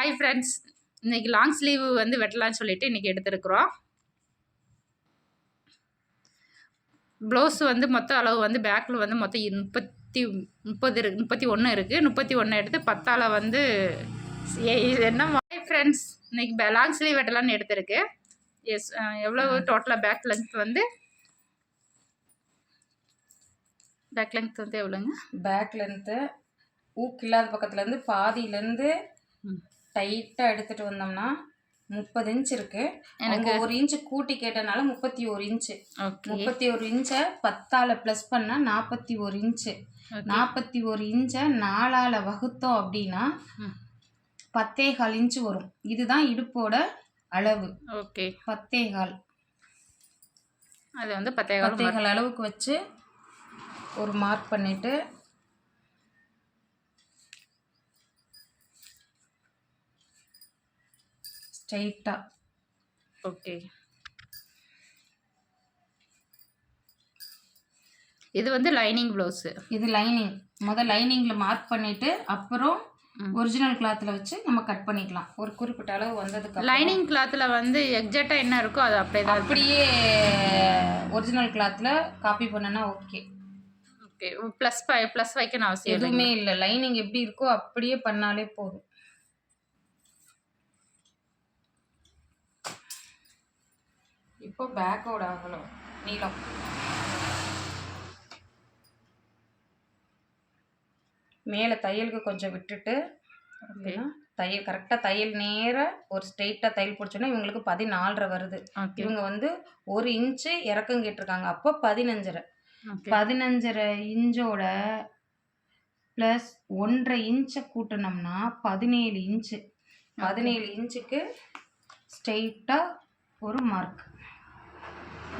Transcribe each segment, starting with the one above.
Hi friends இன்னைக்கு long sleeve வந்து வெட்டலாம்னு சொல்லிட்டு இன்னைக்கு எடுத்திருக்கிறோம். ப்ளவுஸ் வந்து மொத்த அளவு வந்து பேக்கில் வந்து மொத்தம் முப்பத்தி முப்பது இருக்கு முப்பத்தி ஒன்று இருக்குது முப்பத்தி ஒன்று எடுத்து பத்தால் வந்து என்ன ஹாய் ஃப்ரெண்ட்ஸ் இன்னைக்கு பே- லாங் ஸ்லீவ் வெட்டலாம்னு எடுத்திருக்கு. எஸ் எவ்வளோ டோட்டலாக பேக் லென்த் வந்து? பேக் லென்த் வந்து எவ்வளோங்க பேக் லென்த்து ஊக்கு இல்லாத பக்கத்துலேருந்து பாதியிலேருந்து. டைட்டாக எடுத்துகிட்டு வந்தோம்னா முப்பது இன்ச் இருக்கு. எனக்கு- ஒரு இன்ச்சு கூட்டி கேட்டனால முப்பத்தி ஒரு இன்ச்சு முப்பத்தி ஒரு இன்ச்சை பத்தால் ப்ளஸ் பண்ணால் நாற்பத்தி ஒரு இன்ச்சு நாற்பத்தி ஒரு இன்ச்சை நாலால் வகுத்தோம் அப்படின்னா. பத்தே கால் இன்ச்சு வரும். இதுதான் இடுப்போட அளவு. ஓகே. பத்தே கால் அது வந்து பத்தே கால் அளவுக்கு வச்சு ஒரு மார்க் பண்ணிட்டு ஸ்ட்ரைட்டாக ஓகே. இது வந்து லைனிங் ப்ளவுஸு. இது லைனிங். முதல் லைனிங்கில் மார்க் பண்ணிட்டு அப்புறம். ஒரிஜினல் கிளாத்தில் வச்சு நம்ம கட் பண்ணிக்கலாம். ஒரு குறிப்பிட்ட அளவு வந்ததுக்கு லைனிங் கிளாத்தில் வந்து எக்ஸாக்டாக என்ன இருக்கோ அது அப்படியே தான் அப்படியே ஒரிஜினல் கிளாத்தில் காப்பி பண்ணனா ஓகே. ஓகே. ப்ளஸ் ப்ளஸ் வைக்கணும் அவசியம் எதுவுமே இல்லை. லைனிங் எப்படி இருக்கோ அப்படியே பண்ணாலே போதும். இப்போ பேக்கோட அகலம் நீளம். மேலே தையலுக்கு கொஞ்சம் விட்டுட்டு அப்படின்னா தையல் கரெக்டாக தையல் நேராக ஒரு ஸ்ட்ரெயிட்டாக தையல் பிடிச்சோன்னா இவங்களுக்கு பதினாலரை வருது. இவங்க வந்து ஒரு இன்ச்சு இறக்கம் கேட்டிருக்காங்க. அப்போ பதினஞ்சரை. பதினஞ்சரை இன்ச்சோட ப்ளஸ் ஒன்றரை இன்ச்சை கூட்டினோம்னா பதினேழு இன்ச்சு பதினேழு இன்ச்சுக்கு ஸ்ட்ரெயிட்டாக ஒரு மார்க்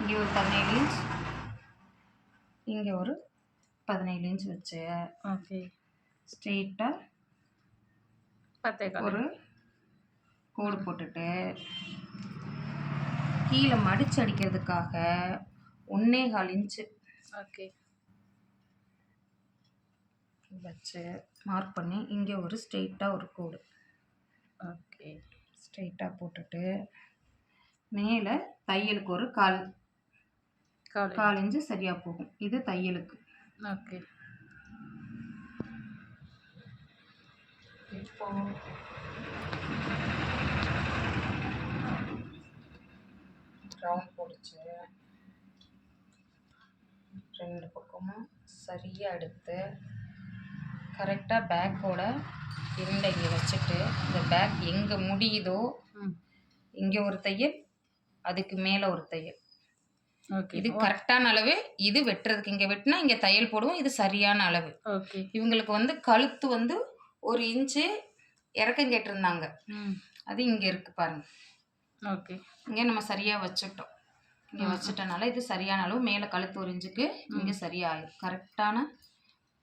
இங்கே ஒரு பதினேழு இன்ச் இங்கே ஒரு பதினேழு இன்ச் வச்சு. ஓகே. ஸ்ட்ரெயிட்டாக பத்தேகால் ஒரு கோடு போட்டுட்டு கீழே மடிச்சு அடிக்கிறதுக்காக ஒன்னே கால் இன்ச்சு ஓகே. வச்சு மார்க் பண்ணி இங்கே ஒரு ஸ்ட்ரெயிட்டாக ஒரு கோடு. ஓகே. ஸ்ட்ரெயிட்டாக போட்டுட்டு மேலே தையலுக்கு ஒரு கால் கால் கால் இன்ச்சு சரியாக போகும். இது தையலுக்கு. ஓகே. ரவுண்ட் போடுச்சு. ரெண்டு பக்கமும் சரியாக எடுத்து கரெக்டாக பேக்கோட இங்கே வச்சுட்டு இந்த பேக் எங்கே முடியுதோ இங்கே ஒரு தையல் அதுக்கு மேலே ஒரு தையல். ஓகே. இது கரெக்டான அளவு இது வெட்டுறதுக்கு இங்கே வெட்டினா இங்கே தையல் போடுவோம் இது சரியான அளவு. ஓகே. இவங்களுக்கு வந்து கழுத்து வந்து ஒரு இன்ச்சு இறக்கம் கேட்டிருந்தாங்க. அது இங்கே இருக்குது பாருங்க. ஓகே. இங்கே நம்ம சரியாக வச்சுட்டோம். இங்கே வச்சுட்டனால இது சரியான அளவு மேலே கழுத்து ஒரு இன்ச்சுக்கு இங்கே சரியாயிடும் கரெக்டான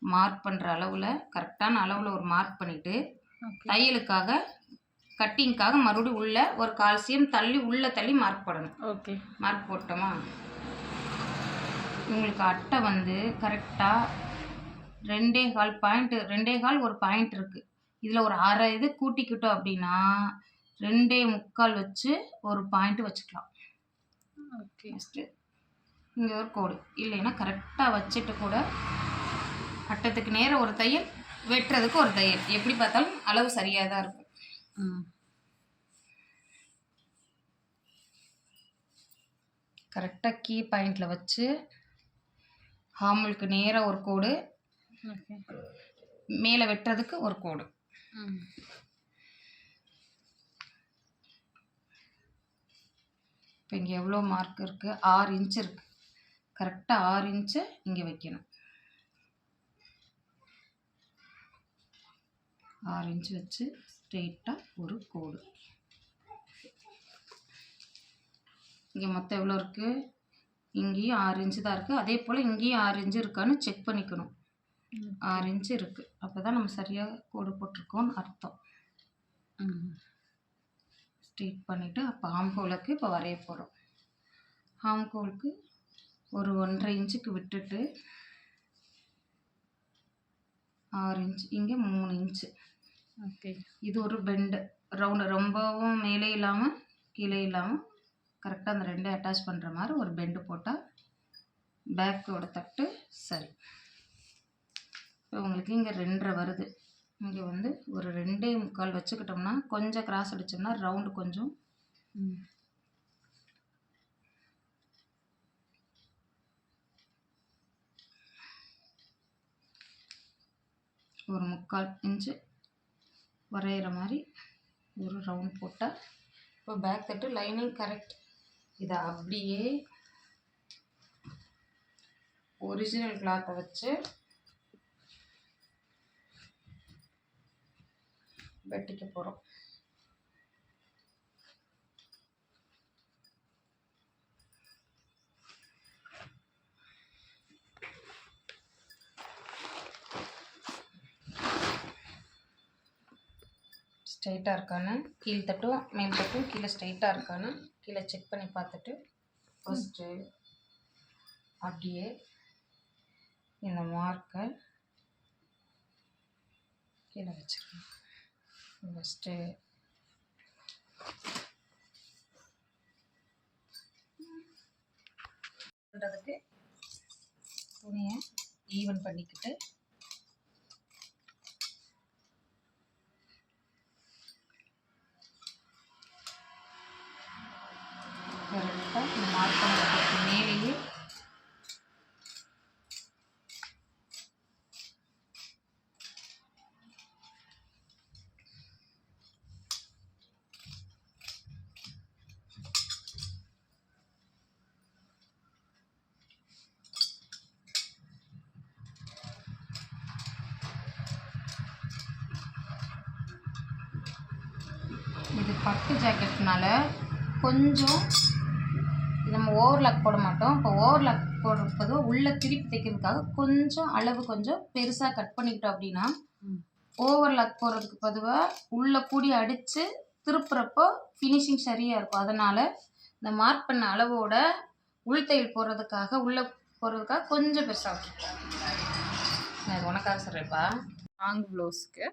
மார்க் பண்ணுற அளவில் கரெக்டான அளவில் ஒரு மார்க் பண்ணிவிட்டு ஓகே. தையலுக்காக கட்டிங்க்காக மறுபடியும் உள்ள ஒரு கால்சியம் தள்ளி உள்ளே தள்ளி மார்க் போடணும். ஓகே மார்க் போட்டோமா? உங்களுக்கு அட்டை வந்து கரெக்டாக ரெண்டே கால் பாயிண்ட் ரெண்டே கால் ஒரு பாயிண்ட் இருக்குது இதில் ஒரு அரை இது கூட்டிக்கிட்டோம் அப்படின்னா ரெண்டே முக்கால் வச்சு ஒரு பாயிண்ட் வச்சுக்கலாம். ஓகே நெக்ஸ்ட்டு இங்கே ஒரு கோடு. இல்லைன்னா கரெக்டாக வச்சுட்டு கூட அட்டத்துக்கு நேரம் ஒரு தையல் வெட்டுறதுக்கு ஒரு தையல். எப்படி பார்த்தாலும் அளவு சரியாக தான் இருக்கும். கரெக்டாக கீ பாயிண்டில் வச்சு ஹாமுலுக்கு நேராக ஒரு கோடு மேலே வெட்டுறதுக்கு ஒரு கோடு. இப்போ இங்கே எவ்வளோ மார்க் இருக்குது ஆறு இன்ச் இருக்குது கரெக்டாக ஆறு இன்ச்சு இங்கே வைக்கணும். ஆறு இன்ச் வச்சு ஸ்ட்ரெயிட்டாக ஒரு கோடு. இங்கே மொத்தம் எவ்வளோ இருக்குது இங்கேயும் ஆறு இன்ச்சு தான் இருக்குது அதே போல் இங்கேயும் ஆறு இன்ச்சு இருக்கான்னு செக் பண்ணிக்கணும். ஆறு இன்ச்சு இருக்குது அப்போ தான் நம்ம சரியாக கோடு போட்டிருக்கோம்னு அர்த்தம். ம் ஸ்ட்ரீட் பண்ணிவிட்டு அப்போ ஆம்கோலுக்கு இப்போ வரைய போகிறோம் ஆம்கோலுக்கு ஒரு ஒன்றரை இன்ச்சுக்கு விட்டுட்டு ஆறு இன்ச் இங்கே மூணு இன்ச்சு. ஓகே. இது ஒரு பெண்டு. ரவுண்டு. ரொம்பவும் மேலே இல்லாமல் கீழே இல்லாமல் கரெக்டாக அந்த ரெண்டையும் அட்டாச் பண்ணுற மாதிரி ஒரு பெண்டு போட்டால் பேக்கோட தட்டு சரி. இப்போ உங்களுக்கு இங்கே ரெண்டரை வருது. இங்கே வந்து ஒரு ரெண்டே முக்கால் வச்சுக்கிட்டோம்னா கொஞ்சம் கிராஸ் அடிச்சோம்னா ரவுண்டு கொஞ்சம் ஒரு முக்கால் இன்ச்சு வரைகிற மாதிரி ஒரு ரவுண்ட் போட்டால் இப்போ பேக் தட்டு லைனிங் கரெக்ட் இதை அப்படியே ஒரிஜினல் கிளாத்தை வச்சு வெட்டிக்க போகிறோம் ஸ்ட்ரைட்டாக இருக்கான்னு. கீழ் தட்டும் மேல் தட்டும் கீழே ஸ்ட்ரைட்டாக இருக்கான்னு கீழே செக் பண்ணி பார்த்துட்டு ஃபஸ்ட்டு அப்படியே இந்த மார்க்கை கீழே வச்சுருக்கேன். ஃபஸ்ட்டு பண்ணுறதுக்கு துணியை ஈவன் பண்ணிக்கிட்டு கரெக்டாக இந்த மார்க் பண்ணுறதுக்கு மேலேயே இது பட்டு ஜாக்கெட்னால கொஞ்சம் ஓவர்லாக் போட மாட்டோம். இப்போ ஓவர்லாக் போடுறது உள்ளே திருப்பி தைக்கிறதுக்காக கொஞ்சம் அளவு கொஞ்சம் பெருசாக கட் பண்ணிக்கிட்டோம் அப்படின்னா ம். ஓவர்லாக் போடுறதுக்கு பொதுவாக உள்ளே கூடி அடித்து திருப்புறப்போ ஃபினிஷிங் சரியாக இருக்கும். அதனால் இந்த மார்க் பண்ண அளவோட உள் தையல் போடுறதுக்காக உள்ளே போடுறதுக்காக கொஞ்சம் பெருசாக வச்சுருக்கேன் நான் இது உனக்காக சொல்கிறேன்ப்பா லாங் ப்ளவுஸ்க்கு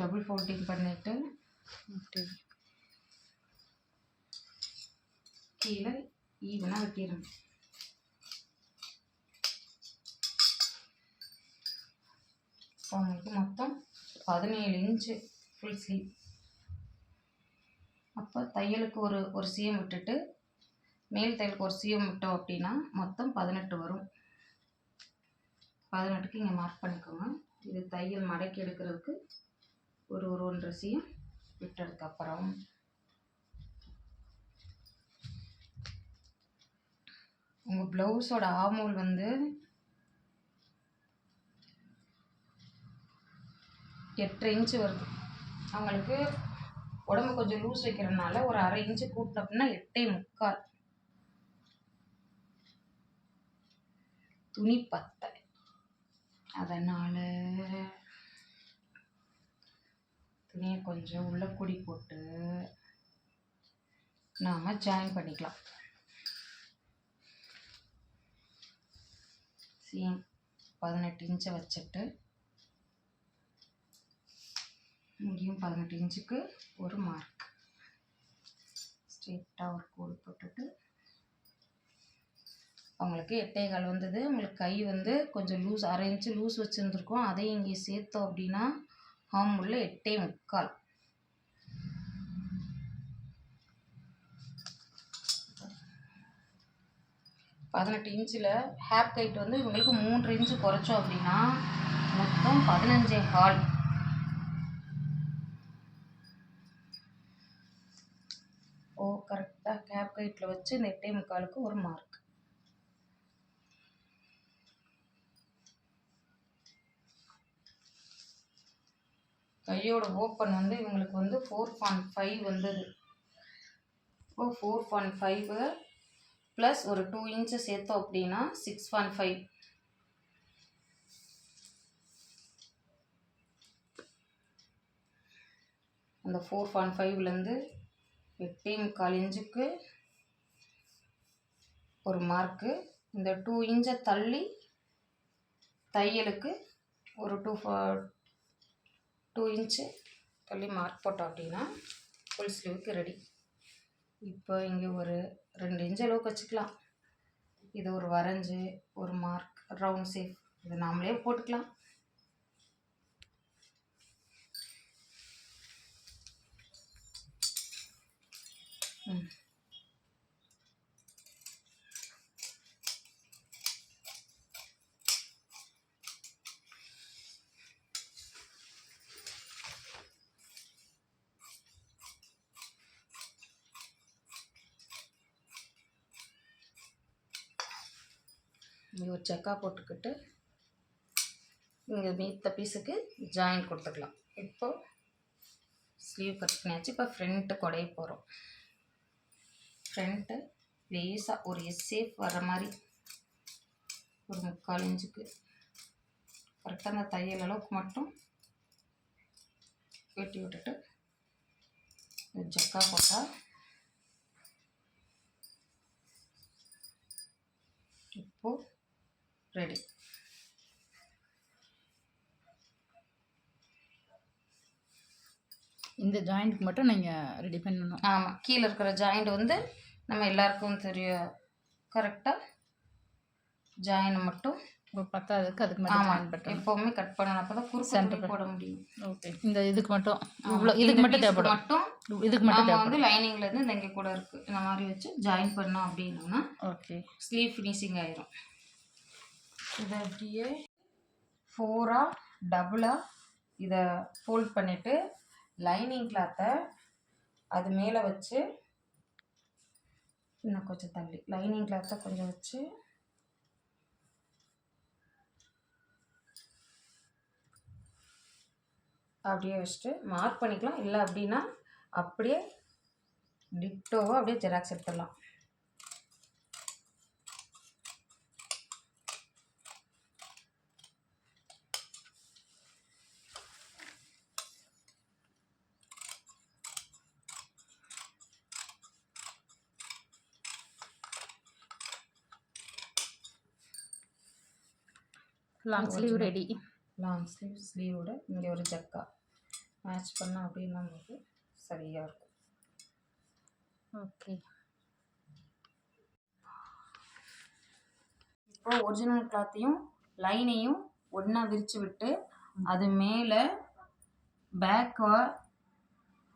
டபுள் ஃபோல்டிங் பண்ணிட்டு கீழே ஈவனாக வெட்டிடணும். அவங்களுக்கு உங்களுக்கு மொத்தம் பதினேழு இன்ச்சு ஃபுல் ஸ்லீவ் அப்போ தையலுக்கு ஒரு ஒரு சிஎம் விட்டுட்டு மேல் தையலுக்கு ஒரு சிஎம் விட்டோம் அப்படின்னா மொத்தம் பதினெட்டு வரும். பதினெட்டுக்கு இங்கே மார்க் பண்ணிக்கோங்க. இது தையல் மடக்கி எடுக்கிறதுக்கு ஒரு ஒரு ஒன்றரைசியும் விட்டதுக்கப்புறம் உங்கள் ப்ளவுஸோட ஆமூல் வந்து எட்டு இன்ச்சு வருது. அவங்களுக்கு உடம்பு கொஞ்சம் லூஸ் வைக்கிறதுனால ஒரு அரை இன்ச்சு கூட்டின அப்படின்னா எட்டே முக்கால். துணி பத்தை. அதனால் துணியை கொஞ்சம் உள்ள குடி போட்டு நாம் ஜாயின் பண்ணிக்கலாம். சேம் பதினெட்டு இன்ச்சை வச்சுட்டு இங்கேயும் பதினெட்டு இன்ச்சுக்கு ஒரு மார்க் ஸ்ட்ரெயிட்டாக ஒரு கோடு போட்டுட்டு அவங்களுக்கு எட்டே கால் வந்தது. உங்களுக்கு கை வந்து கொஞ்சம் லூஸ் அரை இன்ச்சு லூஸ் வச்சுருந்துருக்கோம். அதையும் இங்கே சேர்த்தோம் அப்படின்னா ஆம் உள்ள எட்டே முக்கால். பதினெட்டு இன்ச்சில் ஹேப் கைட் வந்து இவங்களுக்கு மூன்று இன்ச்சு குறைச்சோம் அப்படின்னா மொத்தம் பதினஞ்சே கால். ஓ கரெக்டாக கேப் கைட்டில் வச்சு இந்த எட்டே முக்காலுக்கு ஒரு மார்க் கையோட ஓப்பன் வந்து இவங்களுக்கு வந்து ஃபோர் பாயிண்ட் ஃபைவ் வந்தது. இப்போ ஃபோர் பாயிண்ட் ஃபைவ் ப்ளஸ் ஒரு டூ இன்ச்சு சேர்த்தோம் அப்படின்னா சிக்ஸ் பாயிண்ட் ஃபைவ் அந்த ஃபோர் பாயிண்ட் ஃபைவ்லேருந்து எட்டே முக்கால் இன்ச்சுக்கு ஒரு மார்க்கு இந்த டூ இன்ச்சை தள்ளி தையலுக்கு ஒரு டூ டூ இன்ச்சு தள்ளி மார்க் போட்டோம் அப்படின்னா ஃபுல் ஸ்லீவுக்கு ரெடி இப்போ இங்கே ஒரு ரெண்டு இன்ச்சு அளவுக்கு வச்சுக்கலாம். இது ஒரு வரைஞ்சி ஒரு மார்க் ரவுண்ட் சேஃப் இது நாமளே போட்டுக்கலாம். ம். ஒரு செக்கா போட்டுக்கிட்டு இங்கே மீத்த பீஸுக்கு ஜாயின் கொடுத்துக்கலாம். இப்போ ஸ்லீவ் கட் பண்ணியாச்சு. இப்போ ஃப்ரண்ட்டு குடைய போகிறோம் ஃப்ரண்ட்டு லேஸாக ஒரு எஸ்ஏஃப் வர மாதிரி ஒரு முக்கால் இன்ச்சுக்கு. கரெக்டாக அந்த தையல் அளவுக்கு மட்டும் வெட்டி விட்டுட்டு ஜக்கா போட்டால் இப்போது ரெடி. இந்த ஜாயிண்ட்க்கு மட்டும் நீங்கள் ரெடி பண்ணணும். ஆமாம் கீழே இருக்கிற ஜாயிண்ட் வந்து நம்ம எல்லாருக்கும் தெரியும் கரெக்டாக ஜாயின் மட்டும் இப்போ பத்தாவதுக்கு அதுக்கு மட்டும் ஜாயின் பண்ணுறோம் எப்போவுமே கட் பண்ணணும் அப்போ தான் குறுக்கு போட முடியும். ஓகே இந்த இதுக்கு மட்டும். இவ்வளோ இதுக்கு மட்டும் தேவைப்படும். மட்டும் இதுக்கு மட்டும் நம்ம வந்து லைனிங்ல இருந்து இந்த இங்கே கூட இருக்கு இந்த மாதிரி வச்சு ஜாயின் பண்ணோம் அப்படின்னோம்னா ஓகே ஸ்லீவ் ஃபினிஷிங் ஆயிரும். இதை இப்படியே ஃபோராக டபுளாக இதை ஃபோல்ட் பண்ணிவிட்டு லைனிங் கிளாத்தை அது மேலே வச்சு இன்னும் கொஞ்சம் தள்ளி. லைனிங் கிளாத்தை கொஞ்சம் வச்சு அப்படியே வச்சுட்டு மார்க் பண்ணிக்கலாம். இல்லை அப்படின்னா அப்படியே டிட்டோவாக அப்படியே ஜெராக்ஸ் எடுத்துடலாம். Long sleeve ready long sleeve ஸ்லீவோட இங்கே ஒரு ஜக்கா. மேட்ச் பண்ணோம் அப்படின்னா நமக்கு சரியாக இருக்கும். ஓகே இப்போ ஒரிஜினல் கிளாத்தையும் லைனையும் ஒன்றா விரித்து விட்டு அது மேலே பேக்கை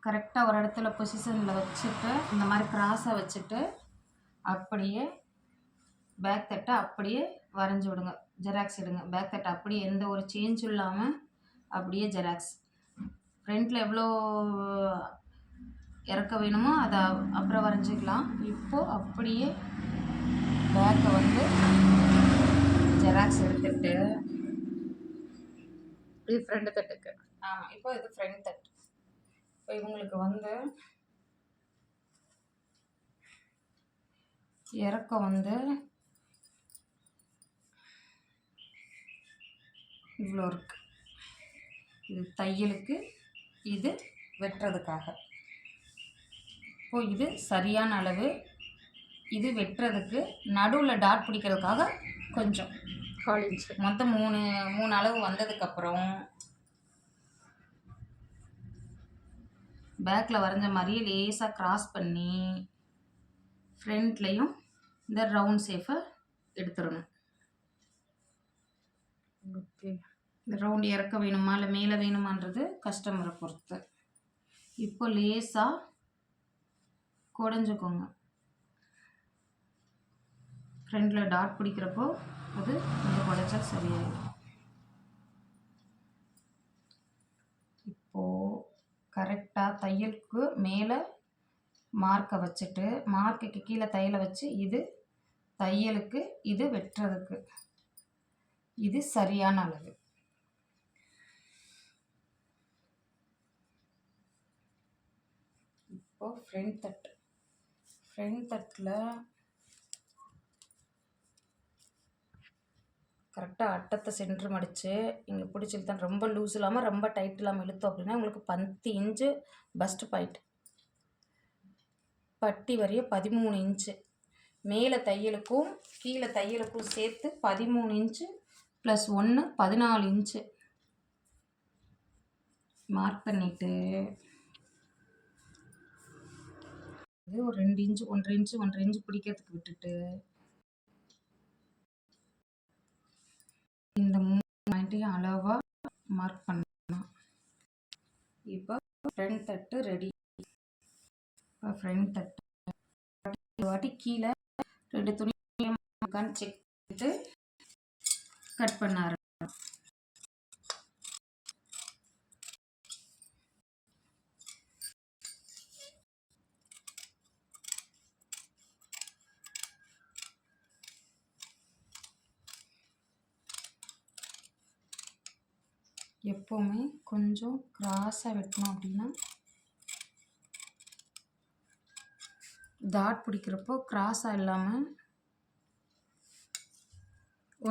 கரெக்டாக ஒரு இடத்துல பொசிஷனில் வச்சுட்டு இந்த மாதிரி கிராஸாக வச்சுட்டு அப்படியே பேக் தட்டை அப்படியே வரைஞ்சி விடுங்க. ஜெராக்ஸ் எடுங்க. பேக் தட் அப்படியே எந்த ஒரு சேஞ்சும் இல்லாமல் அப்படியே ஜெராக்ஸ் ஃப்ரண்ட்டில் எவ்வளோ இறக்க வேணுமோ அதை அப்புறம் வரைஞ்சிக்கலாம். இப்போது அப்படியே பேக்கை வந்து ஜெராக்ஸ் எடுத்துட்டு இது ஃப்ரெண்டு தட்டுக்கு ஆமாம் இப்போ இது ஃப்ரண்ட் தட்டு இப்போ இவங்களுக்கு வந்து இறக்கம் வந்து இவ்வளோ இருக்கு. இது தையலுக்கு இது வெட்டுறதுக்காக. இப்போ இது சரியான அளவு இது வெட்டுறதுக்கு நடுவில் டாட் பிடிக்கிறதுக்காக கொஞ்சம். காலேஜ் மொத்தம் மூணு மூணு அளவு வந்ததுக்கப்புறம் பேக்கில் வரைஞ்ச மாதிரியே லேசாக கிராஸ் பண்ணி ஃப்ரண்ட்லேயும் இந்த ரவுண்ட் ஷேஃபை எடுத்துடணும். ஓகே. இந்த ரவுண்ட் இறக்க வேணுமா இல்லை மேலே வேணுமான்றது கஸ்டமரை பொறுத்து. இப்போ லேசாக குடஞ்சுக்கோங்க. ஃப்ரண்டில் டாட் பிடிக்கிறப்போ அது கொஞ்சம் குடைச்சா சரியாயிடும். இப்போது கரெக்டாக தையலுக்கு மேலே மார்க்கை வச்சுட்டு மார்க்குக்கு கீழே தையலை வச்சு இது தையலுக்கு இது வெட்டுறதுக்கு. இது சரியான அளவு. இப்போ ஃப்ரண்ட் தட்டு ஃப்ரண்ட் தட்டில் கரெக்டாக அட்டத்தை சென்று மடித்து இங்கே பிடிச்சி தான் ரொம்ப லூஸ் இல்லாமல் ரொம்ப டைட் இல்லாமல் இழுத்தோம் அப்படின்னா உங்களுக்கு பத்து இன்ச்சு பஸ்ட் பாயிண்ட் பட்டி வரைய பதிமூணு இன்ச்சு மேலே தையலுக்கும் கீழே தையலுக்கும் சேர்த்து பதிமூணு இன்ச்சு ப்ளஸ் ஒன்று பதினாலு இன்ச்சு மார்க் பண்ணிவிட்டு இது ஒரு ரெண்டு இன்ச்சு ஒன்றரை இன்ச்சு ஒன்றரை இன்ச்சு பிடிக்கிறதுக்கு விட்டுட்டு. இந்த மூணு பாயிண்ட்டையும் அளவாக மார்க் பண்ணலாம். இப்போ ஃப்ரண்ட் தட்டு ரெடி இப்போ ஃப்ரண்ட் தட்டு. வாட்டி கீழே ரெண்டு துணி செக் பண்ணிட்டு கட் பண்ண ஆரம்பிக்கலாம் எப்போவுமே கொஞ்சம் கிராஸாக வெட்டணும் அப்படின்னா டாட் பிடிக்கிறப்போ கிராஸாக இல்லாமல்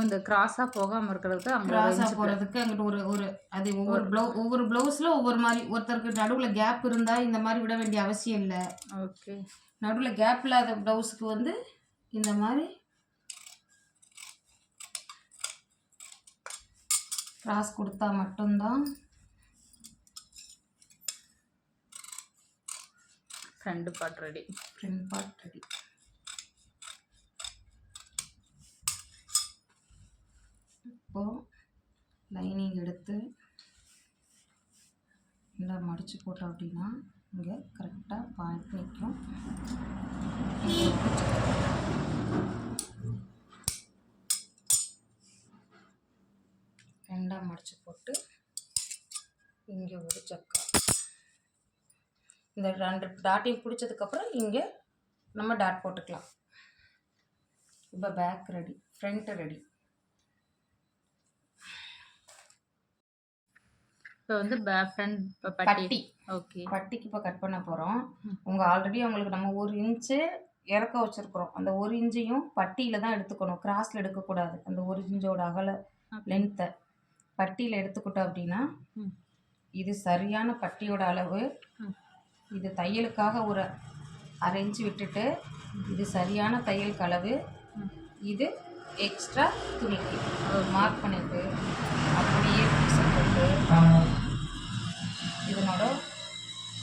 இந்த கிராஸாக போகாமல் இருக்கிறதுக்கு கிராஸாக போகிறதுக்கு அங்கிட்டு ஒரு ஒரு அது ஒவ்வொரு ப்ளவு ஒவ்வொரு ப்ளவுஸில் ஒவ்வொரு மாதிரி ஒருத்தருக்கு நடுவில் கேப் இருந்தால் இந்த மாதிரி விட வேண்டிய அவசியம் இல்லை. ஓகே. நடுவில் கேப் இல்லாத ப்ளவுஸுக்கு வந்து இந்த மாதிரி கிராஸ் கொடுத்தா மட்டும்தான் front part ready front part ready இப்போ லைனிங் எடுத்து நல்லா மடித்து போட்டோம் அப்படின்னா இங்கே கரெக்டாக பாயிண்ட் நிற்கும். ரெண்டாக மடித்து போட்டு இங்கே ஒரு சக்கா. இந்த ரெண்டு டாட்டையும் பிடிச்சதுக்கப்புறம் இங்கே நம்ம டாட் போட்டுக்கலாம். இப்போ பேக் ரெடி ஃப்ரண்ட்டு ரெடி இப்போ வந்து ஃப்ரெண்ட் பட்டி. ஓகே. பட்டிக்கு இப்போ கட் பண்ண போகிறோம் உங்கள் ஆல்ரெடி உங்களுக்கு நம்ம ஒரு இன்ச்சு இறக்க வச்சுருக்குறோம். அந்த ஒரு இன்ச்சையும் பட்டியில் தான் எடுத்துக்கணும். கிராஸில் எடுக்கக்கூடாது அந்த ஒரு இன்ச்சோட அகல லென்த்தை பட்டியில் எடுத்துக்கிட்டோம் அப்படின்னா. இது சரியான பட்டியோட அளவு. இது தையலுக்காக ஒரு அரை இன்ச்சு விட்டுட்டு இது சரியான தையலுக்கு அளவு. இது எக்ஸ்ட்ரா துணிக்கு. மார்க் பண்ணிட்டு அப்படியே பிக்சர் இதனோட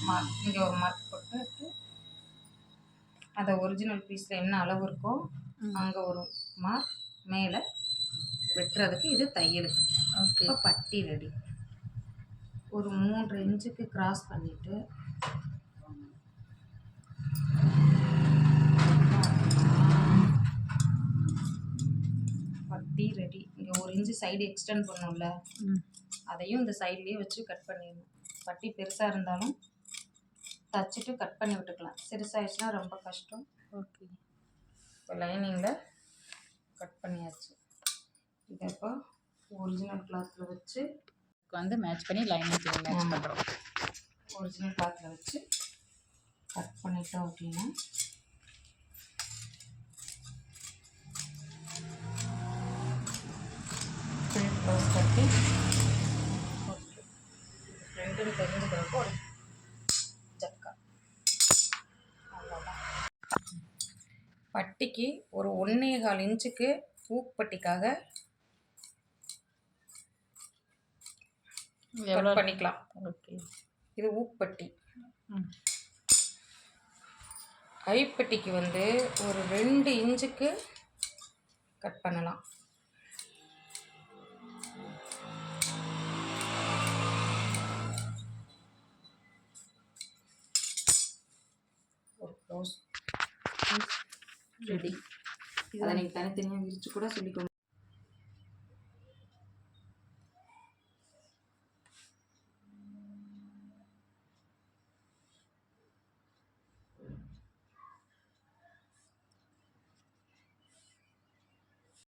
மார்க் இங்கே ஒரு மார்க் போட்டு அந்த ஒரிஜினல் பீஸில் என்ன அளவு இருக்கோ. அங்கே ஒரு மார்க் மேலே வெட்டுறதுக்கு இது தையலுக்கு ஓகே. பட்டி ரெடி ஒரு மூன்று இன்ச்சுக்கு கிராஸ் பண்ணிவிட்டு பட்டி ரெடி இங்கே ஒரு இன்ச்சு சைடு எக்ஸ்டெண்ட் பண்ணோம்ல அதையும் இந்த சைட்லேயே வச்சு கட் பண்ணிடணும். பட்டி பெருசாக இருந்தாலும் தச்சுட்டு கட் பண்ணி விட்டுக்கலாம். சிறுசாகிடுச்சுன்னா ரொம்ப கஷ்டம். ஓகே. இப்போ லைனிங்கில் கட் பண்ணியாச்சு. இதை இப்போ ஒரிஜினல் கிளாத்தில் வச்சு வந்து மேட்ச் பண்ணி லைனிங் மேட்ச். பண்ணுறோம் ஒரிஜினல் கிளாத்தில் வச்சு கட் பண்ணிட்டோம் அப்படின்னா கட்டி அவ்வளோதான் பட்டிக்கு ஒரு ஒன்றே கால் இன்ச்சுக்கு ஊக் பட்டிக்காக எவ்வளோ கட் பண்ணிக்கலாம். ஓகே. இது ஊப்பட்டி ஐப்பட்டிக்கு வந்து ஒரு ரெண்டு இன்ச்சுக்கு கட் பண்ணலாம். க்ளோஸ் ரெடி அதை நீங்கள் தனித்தனியாக விரித்து கூட சொல்லிக்கோங்க